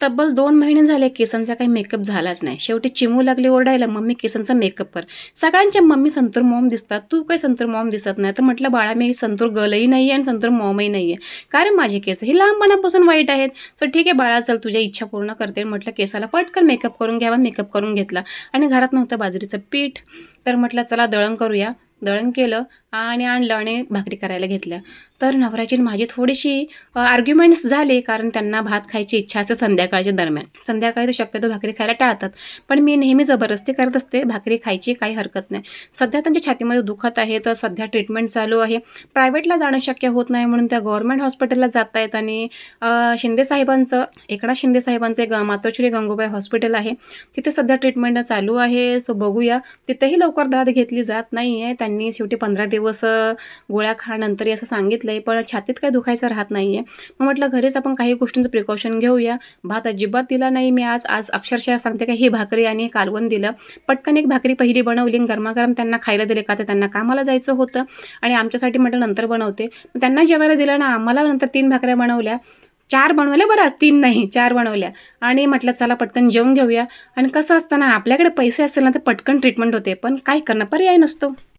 तब्बल दोन महिने झाले केसांचा काही मेकअप झालाच नाही. शेवटी चिमू लागली ओरडायला मम्मी केसांचा मेकअप कर. सगळ्यांच्या मम्मी संतूर मॉम दिसतात. तू काही संतूर मॉम दिसत नाही. तर म्हटलं बाळा मी संतूर गलही नाही आहे आणि संतूर मॉमही नाही आहे कारण माझे केस? हे लहानपणापासून वाईट आहेत. तर ठीक आहे बाळा चल तुझ्या इच्छा पूर्ण करते. म्हटलं केसाला पटकन मेकअप करून घ्यावा मेकअप करून घेतला. आणि घरात नव्हतं बाजरीचं पीठ. तर म्हटलं चला दळण करूया. दळण केलं आणि आणलं आणि भाकरी करायला घेतल्या. तर नवऱ्याची माझी थोडीशी आर्ग्युमेंट्स झाले कारण त्यांना भात खायची इच्छा असते संध्याकाळच्या दरम्यान. संध्याकाळी ते शक्यतो भाकरी खायला टाळतात. पण मी नेहमी जबरदस्ती करत असते भाकरी खायची काही हरकत नाही. सध्या त्यांच्या छातीमध्ये दुखत आहे तर सध्या ट्रीटमेंट चालू आहे. प्रायव्हेटला जाणं शक्य होत नाही म्हणून त्या गव्हर्मेंट हॉस्पिटलला जात आहेत आणि शिंदे साहेबांचं एकनाथ शिंदे साहेबांचं एक मातोश्री गंगूबाई हॉस्पिटल आहे. तिथे सध्या ट्रीटमेंट चालू आहे. सो बघूया. तिथेही लवकर दाद घेतली जात नाही आहे त्यांनी शेवटी पंधरा दिवस गोळ्या खा असं सांगितलं आहे पण छातीत काही दुखायचं राहत नाही आहे मग म्हटलं घरीच आपण काही गोष्टींचं प्रिकॉशन घेऊया. भात अजिबात दिला नाही मी आज. आज अक्षरशः सांगते का ही भाकरी आणि कालवण दिलं. पटकन एक भाकरी पहिली बनवली गरमागरम त्यांना खायला दिले का तर त्यांना कामाला जायचं होतं. आणि आमच्यासाठी म्हटलं नंतर बनवते. मग त्यांना जेवायला दिलं ना आम्हाला नंतर तीन भाकऱ्या बनवल्या. चार बनवल्या बरं तीन नाही चार बनवल्या. आणि म्हटलं चला पटकन जेवून घेऊया. आणि कसं असतं ना आपल्याकडे पैसे असतील ना तर पटकन ट्रीटमेंट होते. पण काय करणं पर्याय नसतो.